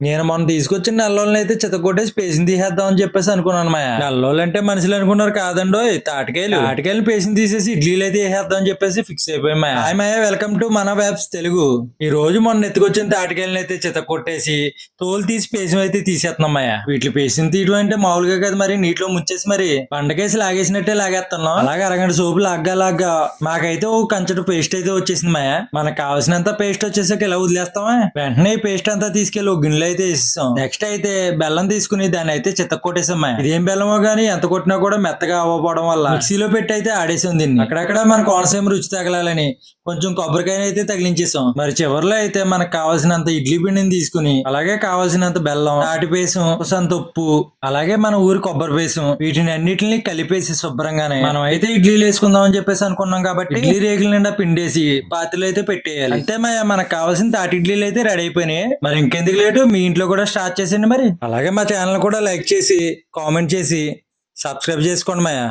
నేను మొన్న తీసుకొచ్చిన నల్లోళ్ళని అయితే చితకొట్టేసి పేసిన తీసేద్దాం అని చెప్పేసి అనుకున్నాను మాయా. నల్లోళ్ళు అంటే మనుషులు అనుకున్నారు కాదండో తాటికాయలు. తాటికాయలు పేసిన తీసేసి ఇడ్లీలు అయితే వేసేద్దాం అని చెప్పేసి ఫిక్స్ అయిపోయి Maya. Hi Maya welcome to మన వ్యాప్స్ తెలుగు. ఈ రోజు మొన్న ఎత్తుకొచ్చిన తాటికాయలను అయితే చితకొట్టేసి తోలు తీసి పేసిన అయితే తీసేస్తున్నాం మాయా. వీటి పేసిన తీయడం అంటే మామూలుగా కదా మరి నీటిలో ముంచేసి మరి పండకేసి లాగేసినట్టే లాగేస్తున్నాం. అలాగే అరగంట సోపు లాగ్గా లాగ్గా మాకైతే ఓ కంచడు పేస్ట్ అయితే వచ్చేసింది మాయా. మనకు కావాల్సినంత పేస్ట్ వచ్చేసాక ఇలా వదిలేస్తామా? వెంటనే ఈ పేస్ట్ అంతా తీసుకెళ్ళి ఒక గిన్నెలో అయితే వేసేసాం నెక్స్ట్ అయితే బెల్లం తీసుకుని దాన్ని అయితే చిత్త కొట్టేసాం ఇదేం బెల్లమో గానీ ఎంత కొట్టినా కూడా మెత్తగా అవ్వకపోవడం వల్ల. మిక్సీలో పెట్టి అయితే ఆడేసాం దీన్ని. అక్కడక్కడ మన కోనసీమ రుచి తగలాలని కొంచెం కొబ్బరికాయ అయితే తగిలించేసాం. మరి చివరిలో అయితే మనకు కావాల్సినంత ఇడ్లీ పిండిని తీసుకుని అలాగే కావాల్సినంత బెల్లం తాటి పేసం సంత ఉప్పు అలాగే మన ఊరి కొబ్బరి పేసం వీటిని అన్నిటిని కలిపేసి శుభ్రంగానే మనం అయితే ఇడ్లీలు వేసుకుందాం అని చెప్పేసి అనుకున్నాం కాబట్టి ఇడ్లీ రేకుల నిండా పిండేసి పాత్రలు అయితే పెట్టేయాలి. అంతే మనకు కావాల్సిన తాటి ఇడ్లీలు అయితే రెడీ అయిపోయినాయి. మరి ఇంకెందుకు లేటు? మీ ఇంట్లో కూడా స్టార్ట్ చేసేయండి మరి. అలాగే మా ఛానల్ కూడా లైక్ చేసి కామెంట్ చేసి సబ్స్క్రైబ్ చేసుకోండి మాయా.